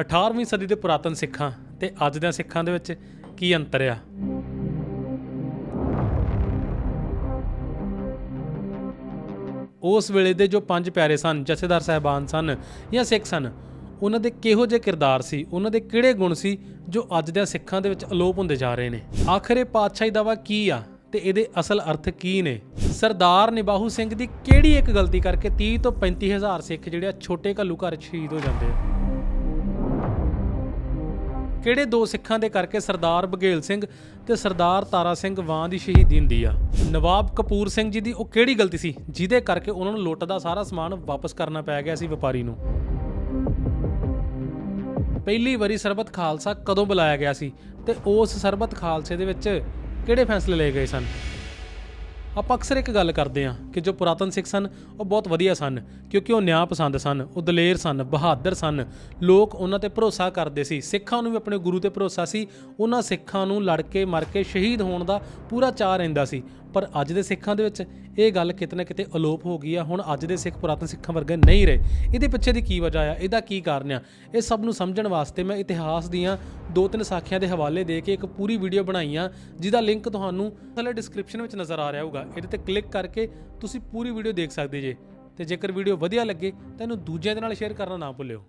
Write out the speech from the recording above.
18ਵੀਂ ਸਦੀ ਦੇ ਪੁਰਾਤਨ ਸਿੱਖਾਂ ਤੇ ਅੱਜ ਦੇ ਸਿੱਖਾਂ ਦੇ ਵਿੱਚ ਕੀ ਅੰਤਰ ਆ? ਉਸ ਵੇਲੇ ਦੇ ਜੋ ਪੰਜ ਪਿਆਰੇ ਸਨ, ਜਥੇਦਾਰ ਸਾਹਿਬਾਨ ਸਨ ਜਾਂ ਸਿੱਖ ਸਨ, ਉਹਨਾਂ ਦੇ ਕਿਹੋ ਜਿਹੇ ਕਿਰਦਾਰ ਸੀ? ਉਹਨਾਂ ਦੇ ਕਿਹੜੇ ਗੁਣ ਸੀ ਜੋ ਅੱਜ ਦੇ ਸਿੱਖਾਂ ਦੇ ਵਿੱਚ ਅਲੋਪ ਹੁੰਦੇ ਜਾ ਰਹੇ ਨੇ? ਆਖਰ ਇਹ ਪਾਤਸ਼ਾਹੀ ਦਾਵਾ ਕੀ ਆ ਤੇ ਇਹਦੇ ਅਸਲ ਅਰਥ ਕੀ ਨੇ? ਸਰਦਾਰ ਨਿਬਾਹੂ ਸਿੰਘ ਦੀ ਕਿਹੜੀ ਇੱਕ ਗਲਤੀ ਕਰਕੇ 30 ਤੋਂ 35 ਹਜ਼ਾਰ ਸਿੱਖ ਜਿਹੜੇ ਆ ਛੋਟੇ ਘੱਲੂ ਘਰ ਸ਼ਹੀਦ ਹੋ ਜਾਂਦੇ ਆ? ਕਿਹੜੇ ਦੋ ਸਿੱਖਾਂ ਦੇ ਕਰਕੇ ਸਰਦਾਰ ਬਘੇਲ ਸਿੰਘ ਤੇ ਸਰਦਾਰ ਤਾਰਾ ਸਿੰਘ ਵਾਂ ਦੀ ਸ਼ਹੀਦੀ ਹੁੰਦੀ ਆ? ਨਵਾਬ ਕਪੂਰ ਸਿੰਘ ਜੀ ਦੀ ਉਹ ਕਿਹੜੀ ਗਲਤੀ ਸੀ, ਜਿਹਦੇ ਕਰਕੇ ਉਹਨਾਂ ਨੂੰ ਲੁੱਟ ਦਾ ਸਾਰਾ ਸਮਾਨ ਵਾਪਸ ਕਰਨਾ ਪੈ ਗਿਆ ਸੀ ਵਪਾਰੀ ਨੂੰ? ਪਹਿਲੀ ਵਾਰੀ ਸਰਬਤ ਖਾਲਸਾ ਕਦੋਂ ਬੁਲਾਇਆ ਗਿਆ ਸੀ ਤੇ ਉਸ ਸਰਬਤ ਖਾਲਸੇ ਦੇ ਵਿੱਚ ਕਿਹੜੇ ਫੈਸਲੇ ਲਏ ਗਏ ਸਨ? ਆਪਾਂ ਅਕਸਰ ਇੱਕ ਗੱਲ ਕਰਦੇ ਹਾਂ ਕਿ ਜੋ ਪੁਰਾਤਨ ਸਿੱਖ ਸਨ, ਉਹ ਬਹੁਤ ਵਧੀਆ ਸਨ, ਕਿਉਂਕਿ ਉਹ ਨਿਆਂ ਪਸੰਦ ਸਨ ਉਹ ਦਲੇਰ ਸਨ, ਬਹਾਦਰ ਸਨ। ਲੋਕ ਉਹਨਾਂ ਤੇ ਭਰੋਸਾ ਕਰਦੇ ਸੀ। ਸਿੱਖਾਂ ਨੂੰ ਵੀ ਆਪਣੇ ਗੁਰੂ ਤੇ ਭਰੋਸਾ ਸੀ। ਉਹਨਾਂ ਸਿੱਖਾਂ ਨੂੰ ਲੜ ਕੇ ਮਰ ਕੇ ਸ਼ਹੀਦ ਹੋਣ ਦਾ ਪੂਰਾ ਚਾਅ ਰਹਿੰਦਾ ਸੀ। ਪਰ ਅੱਜ ਦੇ ਸਿੱਖਾਂ ਦੇ ਵਿੱਚ ਇਹ ਗੱਲ ਕਿਤੇ ਨਾ ਕਿਤੇ ਅਲੋਪ ਹੋ ਗਈ ਆ। ਹੁਣ ਅੱਜ ਦੇ ਸਿੱਖ ਪੁਰਾਤਨ ਸਿੱਖਾਂ ਵਰਗੇ ਨਹੀਂ ਰਹੇ। ਇਹਦੇ ਪਿੱਛੇ ਦੀ ਕੀ ਵਜ੍ਹਾ ਆ? ਇਹਦਾ ਕੀ ਕਾਰਨ ਆ? ਇਹ ਸਭ ਨੂੰ ਸਮਝਣ ਵਾਸਤੇ ਮੈਂ ਇਤਿਹਾਸ ਦੀਆਂ ਦੋ ਤਿੰਨ ਸਾਖੀਆਂ ਦੇ ਹਵਾਲੇ ਦੇ ਕੇ ਇੱਕ ਪੂਰੀ ਵੀਡੀਓ ਬਣਾਈ ਆ, ਜਿਹਦਾ ਲਿੰਕ ਤੁਹਾਨੂੰ ਥੱਲੇ ਡਿਸਕ੍ਰਿਪਸ਼ਨ ਵਿੱਚ ਨਜ਼ਰ ਆ ਰਿਹਾ ਹੋਊਗਾ। ਇਹਦੇ ਤੇ ਕਲਿੱਕ ਕਰਕੇ ਤੁਸੀਂ ਪੂਰੀ ਵੀਡੀਓ ਦੇਖ ਸਕਦੇ ਜੇ। ਤੇ ਜੇਕਰ ਵੀਡੀਓ ਵਧੀਆ ਲੱਗੇ, ਤਾਂ ਇਹਨੂੰ ਦੂਜਿਆਂ ਦੇ ਨਾਲ ਸ਼ੇਅਰ ਕਰਨਾ ਨਾ ਭੁੱਲਿਓ।